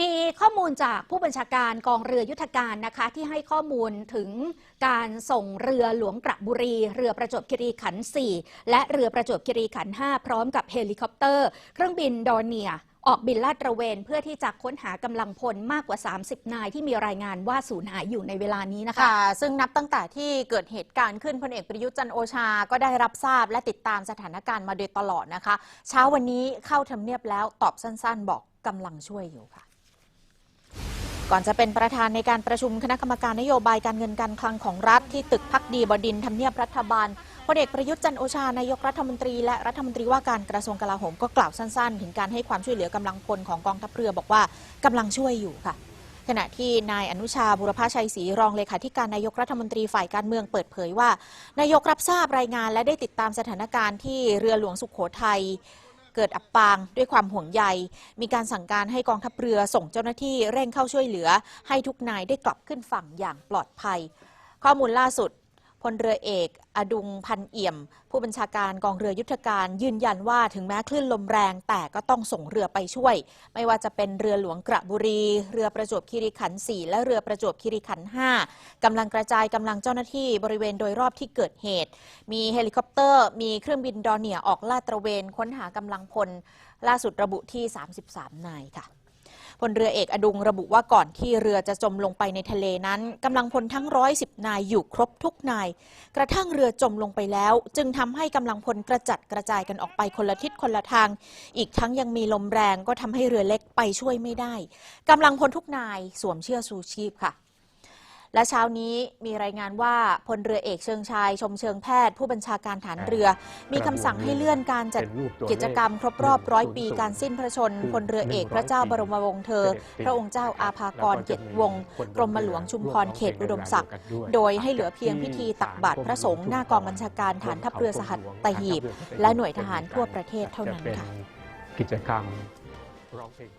มีข้อมูลจากผู้บัญชาการกองเรือยุทธการนะคะ ที่ให้ข้อมูลถึงการส่งเรือหลวงกระบุรี เรือประจวบคีรีขันธ์4และเรือประจวบคีรีขันธ์5พร้อมกับเฮลิคอปเตอร์ เครื่องบินดอร์เนียออกบินลาดตระเวนเพื่อที่จะค้นหากำลังพลมากกว่า 30 นายที่มีรายงานว่าสูญหายอยู่ในเวลานี้นะคะคะซึ่งนับตั้งแต่ที่เกิดเหตุการณ์ขึ้นพลเอกประยุทธ์จันโอชา ก็ได้รับทราบและติดตามสถานการณ์มาโดยตลอดนะคะ เช้าวันนี้เข้าทำเนียบแล้วตอบสั้นๆ บอกกำลังช่วยอยู่ค่ะ ก่อนจะเป็นประธานในการประชุมคณะกรรมการนโยบายการเงินการคลังของรัฐที่ตึกพักดีบดินทำเนียบรัฐบาลพลเอกประยุทธ์จันโอชานายกรัฐมนตรีและรัฐมนตรีว่าการกระทรวงกลาโหมก็กล่าวสั้นๆ ถึงการให้ความช่วยเหลือกำลังพลของกองทัพเรือบอกว่ากำลังช่วยอยู่ค่ะ ขณะที่นายอนุชาบุรพชัยศรีรองเลขาธิการนายกรัฐมนตรีฝ่ายการเมืองเปิดเผยว่า นายกรับทราบรายงานและได้ติดตามสถานการณ์ที่เรือหลวงสุขโขทัย เกิดอับปางด้วยความห่วงใย มีการสั่งการให้กองทัพเรือส่งเจ้าหน้าที่เร่งเข้าช่วยเหลือ ให้ทุกนายได้กลับขึ้นฝั่งอย่างปลอดภัย ข้อมูลล่าสุด พลเรือเอก อดุงพันเอี่ยม ผู้บัญชาการกองเรือยุทธการยืนยันว่าถึงแม้คลื่นลมแรง แต่ก็ต้องส่งเรือไปช่วย ไม่ว่าจะเป็นเรือหลวงกระบุรี เรือประจวบคีรีขันธ์4และเรือประจวบคีรีขันธ์5กำลังกระจายกำลังเจ้าหน้าที่บริเวณโดยรอบที่เกิดเหตุ มีเฮลิคอปเตอร์ มีเครื่องบินดอร์เนียออกลาดตระเวน ค้นหากำลังพลล่าสุดระบุที่ 33 นายค่ะ พลเรือเอกอดุงระบุว่าก่อนที่เรือจะจมลงไปในทะเลนั้นกำลังพลทั้งร้อยสิบนายอยู่ครบทุกนาย กระทั่งเรือจมลงไปแล้ว จึงทำให้กำลังพลกระจัดกระจายกันออกไปคนละทิศคนละทาง อีกทั้งยังมีลมแรงก็ทำให้เรือเล็กไปช่วยไม่ได้กำลังพลทุกนายสวมเชือกชูชีพค่ะ และเช้านี้มีรายงานว่าพลเรือเอกเชิงชาย ชมเชิงแพทย์ ผู้บัญชาการฐานเรือ มีคำสั่งให้เลื่อนการจัดกิจกรรมครบรอบร้อยปีการสิ้นพระชนพลเรือเอกพระเจ้าบรมวงศ์เธอ พระองค์เจ้าอาภากรเกียรติวงศ์กรมหลวงชุมพรเขตอุดมศักดิ์โดยให้เหลือเพียงพิธีตักบาตรพระสงฆ์หน้ากองบัญชาการฐานทัพเรือสหัสตหีบ และหน่วยทหารทั่วประเทศเท่านั้นค่ะกิจกรรมร้องเพลง